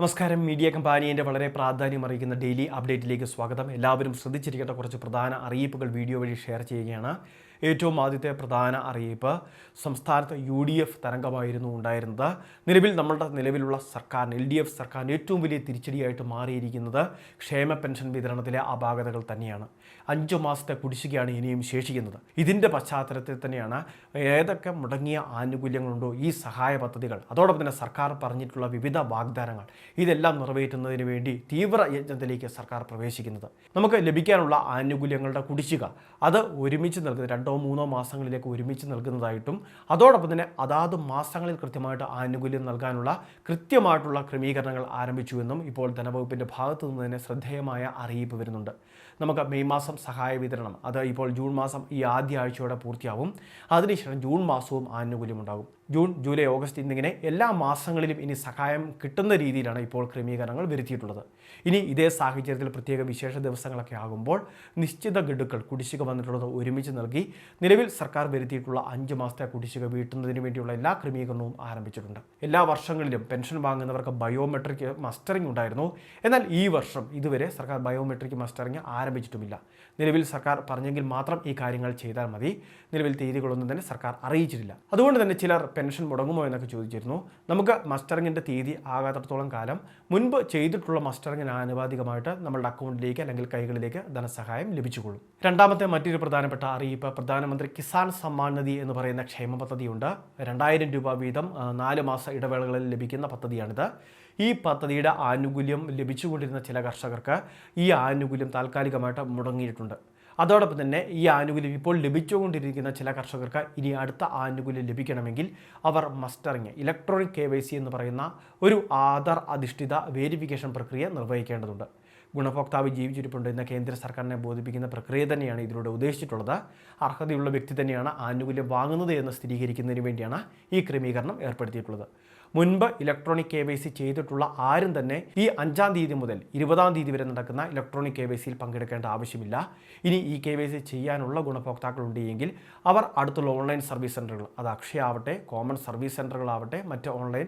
നമസ്കാരം. മീഡിയ കമ്പാനിയന്റെ വളരെ പ്രാധാന്യം അറിയിക്കുന്ന ഡെയിലി അപ്ഡേറ്റിലേക്ക് സ്വാഗതം. എല്ലാവരും ശ്രദ്ധിച്ചിരിക്കേണ്ട കുറച്ച് പ്രധാന അറിയിപ്പുകൾ വീഡിയോ വഴി ഷെയർ ചെയ്യുകയാണ്. ഏറ്റവും ആദ്യത്തെ പ്രധാന അറിയിപ്പ് സംസ്ഥാനത്ത് യു ഡി എഫ് തരംഗമായിരുന്നു ഉണ്ടായിരുന്നത്. നിലവിൽ നമ്മളുടെ നിലവിലുള്ള സർക്കാരിന് എൽ ഡി എഫ് സർക്കാരിന് ഏറ്റവും വലിയ തിരിച്ചടിയായിട്ട് മാറിയിരിക്കുന്നത് ക്ഷേമ പെൻഷൻ വിതരണത്തിലെ അപാകതകൾ തന്നെയാണ്. അഞ്ചു മാസത്തെ കുടിശ്ശികയാണ് ഇനിയും ശേഷിക്കുന്നത്. ഇതിന്റെ പശ്ചാത്തലത്തിൽ തന്നെയാണ് ഏതൊക്കെ മുടങ്ങിയ ആനുകൂല്യങ്ങളുണ്ടോ ഈ സഹായ പദ്ധതികൾ. അതോടൊപ്പം തന്നെ സർക്കാർ പറഞ്ഞിട്ടുള്ള വിവിധ വാഗ്ദാനങ്ങൾ. ഇതെല്ലാം നിറവേറ്റുന്നതിന് വേണ്ടി തീവ്ര യജ്ഞത്തിലേക്ക് സർക്കാർ പ്രവേശിക്കുന്നത്. നമുക്ക് ലഭിക്കാനുള്ള ആനുകൂല്യങ്ങളുടെ കുടിശ്ശിക. അത് ഒരുമിച്ച് നൽകുന്ന രണ്ടോ മൂന്നോ മാസങ്ങളിലേക്ക് ഒരുമിച്ച് നൽകുന്നതായിട്ടും അതോടൊപ്പം തന്നെ അതാത് മാസങ്ങളിൽ കൃത്യമായിട്ട് ആനുകൂല്യം നൽകാനുള്ള കൃത്യമായിട്ടുള്ള ക്രമീകരണങ്ങൾ ആരംഭിച്ചുവെന്നും ഇപ്പോൾ ധനവകുപ്പിന്റെ ഭാഗത്തു നിന്ന് തന്നെ ശ്രദ്ധേയമായ അറിയിപ്പ് വരുന്നുണ്ട്. നമുക്ക് മെയ് മാസം സഹായ വിതരണം അത് ഇപ്പോൾ ജൂൺ മാസം ഈ ആദ്യ ആഴ്ചയോടെ പൂർത്തിയാവും. അതിനുശേഷം ജൂൺ മാസവും ആനുകൂല്യം ഉണ്ടാകും. ജൂൺ ജൂലൈ ഓഗസ്റ്റ് എന്നിങ്ങനെ എല്ലാ മാസങ്ങളിലും ഇനി സഹായം കിട്ടുന്ന രീതിയിലാണ് ഇപ്പോൾ ക്രമീകരണങ്ങൾ വരുത്തിയിട്ടുള്ളത്. ഇനി ഇതേ സാഹചര്യത്തിൽ പ്രത്യേക വിശേഷ ദിവസങ്ങളൊക്കെ ആകുമ്പോൾ നിശ്ചിത ഗഡുക്കൾ കുടിശ്ശിക വന്നിട്ടുള്ളത് ഒരുമിച്ച് നൽകി നിലവിൽ സർക്കാർ വരുത്തിയിട്ടുള്ള അഞ്ച് മാസത്തെ കുടിശ്ശിക വീട്ടുന്നതിന് വേണ്ടിയുള്ള എല്ലാ ക്രമീകരണവും ആരംഭിച്ചിട്ടുണ്ട്. എല്ലാ വർഷങ്ങളിലും പെൻഷൻ വാങ്ങുന്നവർക്ക് ബയോമെട്രിക് മസ്റ്ററിംഗ് ഉണ്ടായിരുന്നു. എന്നാൽ ഈ വർഷം ഇതുവരെ സർക്കാർ ബയോമെട്രിക് മസ്റ്ററിംഗ് ആരംഭിച്ചിട്ടുമില്ല. നിലവിൽ സർക്കാർ പറഞ്ഞെങ്കിൽ മാത്രം ഈ കാര്യങ്ങൾ ചെയ്താൽ മതി. നിലവിൽ തീയതികളൊന്നും തന്നെ സർക്കാർ അറിയിച്ചിട്ടില്ല. അതുകൊണ്ട് തന്നെ ചിലർ പെൻഷൻ മുടങ്ങുമോ എന്നൊക്കെ ചോദിച്ചിരുന്നു. നമുക്ക് മസ്റ്ററിങ്ങിന്റെ തീയതി ആകാത്തടത്തോളം കാലം മുൻപ് ചെയ്തിട്ടുള്ള മസ്റ്ററിങ്ങിന് ആനുപാതികമായിട്ട് നമ്മളുടെ അക്കൗണ്ടിലേക്ക് അല്ലെങ്കിൽ കൈകളിലേക്ക് ധനസഹായം ലഭിച്ചുകൊള്ളും. രണ്ടാമത്തെ മറ്റൊരു പ്രധാനപ്പെട്ട അറിയിപ്പ് പ്രധാനമന്ത്രി കിസാൻ സമ്മാൻ നിധി എന്ന് പറയുന്ന ക്ഷേമ പദ്ധതിയുണ്ട്. രണ്ടായിരം രൂപ വീതം നാല് മാസ ഇടവേളകളിൽ ലഭിക്കുന്ന പദ്ധതിയാണിത്. ഈ പദ്ധതിയുടെ ആനുകൂല്യം ലഭിച്ചുകൊണ്ടിരുന്ന ചില കർഷകർക്ക് ഈ ആനുകൂല്യം താൽക്കാലികമായിട്ട് മുടങ്ങിയിട്ടുണ്ട്. അതോടൊപ്പം തന്നെ ഈ ആനുകൂല്യം ഇപ്പോൾ ലഭിച്ചുകൊണ്ടിരിക്കുന്ന ചില കർഷകർക്ക് ഇനി അടുത്ത ആനുകൂല്യം ലഭിക്കണമെങ്കിൽ അവർ മസ്റ്ററിങ് ഇലക്ട്രോണിക് കെ എന്ന് പറയുന്ന ഒരു ആധാർ അധിഷ്ഠിത വേരിഫിക്കേഷൻ പ്രക്രിയ നിർവഹിക്കേണ്ടതുണ്ട്. ഗുണഭോക്താവ് ജീവിച്ചിരിപ്പുണ്ട് എന്ന കേന്ദ്ര സർക്കാരിനെ ബോധിപ്പിക്കുന്ന പ്രക്രിയ തന്നെയാണ് ഇതിലൂടെ ഉദ്ദേശിച്ചിട്ടുള്ളത്. അർഹതയുള്ള വ്യക്തി തന്നെയാണ് ആനുകൂല്യം വാങ്ങുന്നത് എന്ന് സ്ഥിരീകരിക്കുന്നതിന് വേണ്ടിയാണ് ഈ ക്രമീകരണം ഏർപ്പെടുത്തിയിട്ടുള്ളത്. മുൻപ് ഇലക്ട്രോണിക് കെ വൈ സി ചെയ്തിട്ടുള്ള ആരും തന്നെ ഈ അഞ്ചാം തീയതി മുതൽ ഇരുപതാം തീയതി വരെ നടക്കുന്ന ഇലക്ട്രോണിക് കെ വൈ സിയിൽ പങ്കെടുക്കേണ്ട ആവശ്യമില്ല. ഇനി ഈ കെ വൈ സി ചെയ്യാനുള്ള ഗുണഭോക്താക്കളുണ്ട് എങ്കിൽ അവർ അടുത്തുള്ള ഓൺലൈൻ സർവീസ് സെന്ററുകൾ അത് അക്ഷയ ആവട്ടെ കോമൺ സർവീസ് സെന്ററുകളാവട്ടെ മറ്റ് ഓൺലൈൻ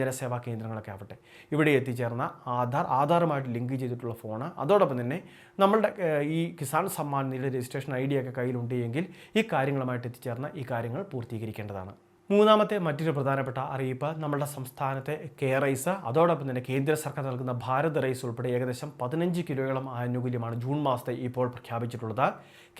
ജനസേവാ കേന്ദ്രങ്ങളൊക്കെ ആവട്ടെ. ഇവിടെ എത്തിച്ചേർന്ന ആധാർ ആധാറുമായിട്ട് ലിങ്ക് ചെയ്തിട്ടുള്ള ഫോണ്. അതോടൊപ്പം തന്നെ നമ്മളുടെ ഈ കിസാൻ സമ്മാൻ നില രജിസ്ട്രേഷൻ ഐ ഡി ഒക്കെ കയ്യിലുണ്ട് എങ്കിൽ ഈ കാര്യങ്ങളുമായിട്ട് എത്തിച്ചേർന്ന ഈ കാര്യങ്ങൾ പൂർത്തീകരിക്കേണ്ടതാണ്. മൂന്നാമത്തെ മറ്റൊരു പ്രധാനപ്പെട്ട അറിയിപ്പ് നമ്മുടെ സംസ്ഥാനത്തെ കെ റൈസ്. അതോടൊപ്പം തന്നെ കേന്ദ്ര സർക്കാർ നൽകുന്ന ഭാരത് റൈസ് ഉൾപ്പെടെ ഏകദേശം പതിനഞ്ച് കിലോയോളം ആനുകൂല്യമാണ് ജൂൺ മാസത്തെ ഇപ്പോൾ പ്രഖ്യാപിച്ചിട്ടുള്ളത്.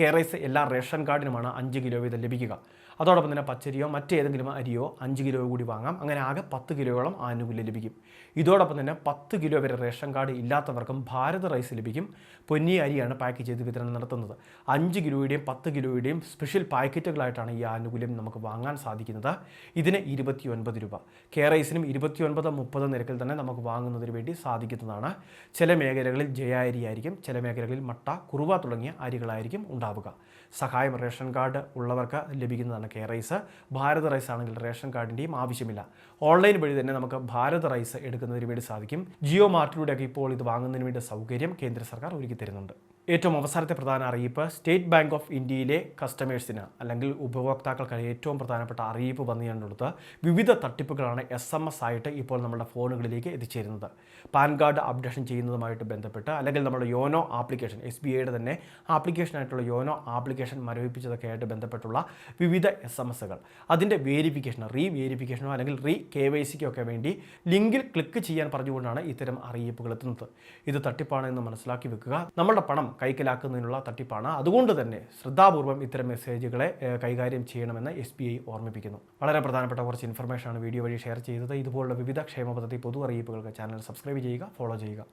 കെ റൈസ് എല്ലാ റേഷൻ കാർഡിനുമാണ് അഞ്ച് കിലോ വീതം ലഭിക്കുക. അതോടൊപ്പം തന്നെ പച്ചരിയോ മറ്റേതെങ്കിലും അരിയോ അഞ്ച് കിലോ കൂടി വാങ്ങാം. അങ്ങനെ ആകെ പത്ത് കിലോയോളം ആനുകൂല്യം ലഭിക്കും. ഇതോടൊപ്പം തന്നെ പത്ത് കിലോ വരെ റേഷൻ കാർഡ് ഇല്ലാത്തവർക്കും ഭാരത് റൈസ് ലഭിക്കും. പൊന്നി അരിയാണ് പാക്ക് ചെയ്ത് വിതരണം നടത്തുന്നത്. അഞ്ച് കിലോയുടെയും പത്ത് കിലോയുടെയും സ്പെഷ്യൽ പാക്കറ്റുകളായിട്ടാണ് ഈ ആനുകൂല്യം നമുക്ക് വാങ്ങാൻ സാധിക്കുന്നത്. ഇതിന് ഇരുപത്തി ഒൻപത് രൂപ. കെ റൈസിനും ഇരുപത്തി ഒൻപത് മുപ്പത് നിരക്കിൽ തന്നെ നമുക്ക് വാങ്ങുന്നതിന് വേണ്ടി സാധിക്കുന്നതാണ്. ചില മേഖലകളിൽ ജയ അരി ആയിരിക്കും. ചില മേഖലകളിൽ മട്ട കുറുവ തുടങ്ങിയ അരികളായിരിക്കും ഉണ്ടാവുക. സഹായം റേഷൻ കാർഡ് ഉള്ളവർക്ക് ലഭിക്കുന്നതാണ്. കെ റൈസ് ഭാരത് റൈസ് ആണെങ്കിൽ റേഷൻ കാർഡിന്റെയും ആവശ്യമില്ല. ഓൺലൈൻ വഴി തന്നെ നമുക്ക് ഭാരത് റൈസ് എടുക്കുന്നതിന് വേണ്ടി സാധിക്കും. ജിയോ മാർട്ടിലൂടെയൊക്കെ ഇപ്പോൾ ഇത് വാങ്ങുന്നതിന് വേണ്ടി സൗകര്യം കേന്ദ്ര സർക്കാർ ഒരുക്കി തരുന്നുണ്ട്. ഏറ്റവും അവസാനത്തെ പ്രധാന അറിയിപ്പ് സ്റ്റേറ്റ് ബാങ്ക് ഓഫ് ഇന്ത്യയിലെ കസ്റ്റമേഴ്സിന് അല്ലെങ്കിൽ ഉപഭോക്താക്കൾക്ക് ഏറ്റവും പ്രധാനപ്പെട്ട അറിയിപ്പ് വന്നുകൊണ്ടുള്ളത് വിവിധ തട്ടിപ്പുകളാണ് എസ് എം എസ് ആയിട്ട് ഇപ്പോൾ നമ്മുടെ ഫോണുകളിലേക്ക് എത്തിച്ചേരുന്നത്. പാൻ കാർഡ് അപ്ഡേഷൻ ചെയ്യുന്നതുമായിട്ട് ബന്ധപ്പെട്ട് അല്ലെങ്കിൽ നമ്മുടെ യോനോ ആപ്ലിക്കേഷൻ എസ് ബി ഐയുടെ തന്നെ ആപ്ലിക്കേഷനായിട്ടുള്ള യോനോ ആപ്ലിക്കേഷൻ മരവിപ്പിച്ചതൊക്കെ ആയിട്ട് ബന്ധപ്പെട്ടുള്ള വിവിധ എസ് എം എസുകൾ അതിന്റെ വേരിഫിക്കേഷൻ റീ വേരിഫിക്കേഷനോ അല്ലെങ്കിൽ റീ കെ വൈ സിക്കോ ഒക്കെ വേണ്ടി ലിങ്കിൽ ക്ലിക്ക് ചെയ്യാൻ പറഞ്ഞുകൊണ്ടാണ് ഇത്തരം അറിയിപ്പുകൾ എത്തുന്നത്. ഇത് തട്ടിപ്പാണ് എന്ന് മനസ്സിലാക്കി വെക്കുക. നമ്മുടെ പണം കൈക്കലാക്കുന്നതിനുള്ള തട്ടിപ്പാണ്. അതുകൊണ്ട് തന്നെ ശ്രദ്ധാപൂർവം ഇത്തരം മെസ്സേജുകളെ കൈകാര്യം ചെയ്യണമെന്ന് എസ് ബി ഐ ഓർമ്മിപ്പിക്കുന്നു. വളരെ പ്രധാനപ്പെട്ട കുറച്ച് ഇൻഫർമേഷനാണ് വീഡിയോ വഴി ഷെയർ ചെയ്തത്. ഇതുപോലുള്ള വിവിധ ക്ഷേമ പദ്ധതി പൊതു അറിയിപ്പുകൾക്ക് ചാനൽ സബ്സ്ക്രൈബ് ചെയ്യുക ഫോളോ ചെയ്യുക.